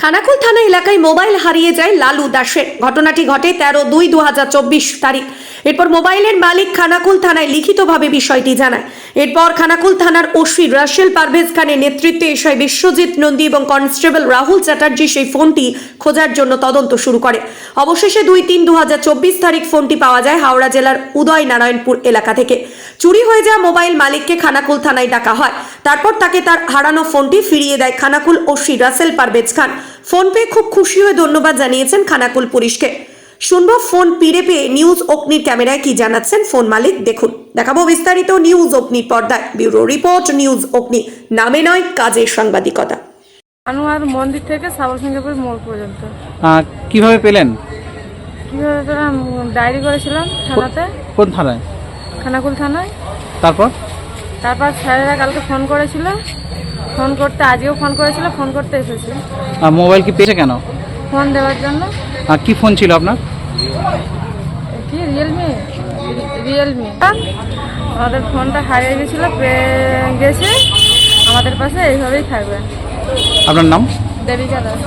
খানাকুল থানা এলাকায় মোবাইল হারিয়ে যায় লালু দাসের। ঘটনাটি ঘটে তেরো দুই দু তারিখ। এরপর মোবাইলের মালিক খানাকুল থানায় লিখিতভাবে বিষয়টি জানায়। এরপর খানাকুল থানার ওসি রাশেল পারভেজ খানের নেতৃত্বে এসে বিশ্বজিৎ নন্দী এবং কনস্টেবল রাহুল চ্যাটার্জি সেই ফোনটি খোঁজার জন্য তদন্ত শুরু করে। অবশেষে দুই তিন দু তারিখ ফোনটি পাওয়া যায় হাওড়া জেলার উদয় নারায়ণপুর এলাকা থেকে। চুরি হয়ে যাওয়া মোবাইল মালিককে খানাকুল থানায় ডাকা হয়। তারপর তাকে তার হারানো ফোনটি ফিরিয়ে দেয় খানাকুল ওসি রাসেল পারভেজ খান। ফোন পেয়ে খুব খুশি হয়ে ধন্যবাদ জানিয়েছেন খানাকুল পুলিশকে। শুনব ফোন পিড়ে পেয়ে নিউজ অগ্নির ক্যামেরায় কি জানাচ্ছেন ফোন মালিক। দেখুন দেখাবো বিস্তারিত নিউজ অগ্নির পর্দায়। ব্যুরো রিপোর্ট নিউজ অগ্নি। নামে নয় কাজের সাংবাদিকতা। আনোয়ার মন্দির থেকে সাবল সিঙ্গাপুর মোড় পর্যন্ত। কীভাবে পেলেন? কীভাবে পেলাম? ডায়েরি করেছিলাম থানাতে। কোন থানায়? খানাকুল থানায়। তারপর? তারপর স্যারেরা কালকে ফোন করেছিল। ফোন করতে আজও ফোন করেছিল ফোন করতে এসেছে। আর মোবাইল কি পেয়েছে কেন? ফোন দেওয়ার জন্য। আর কি ফোন ছিল আপনার? কি রিয়েলমি রিয়েলমি আমাদের ফোনটা হারিয়ে গিয়েছিল গেছে। আমাদের কাছে এইভাবেই থাকবে। আপনার নাম? দেবিকা দাস।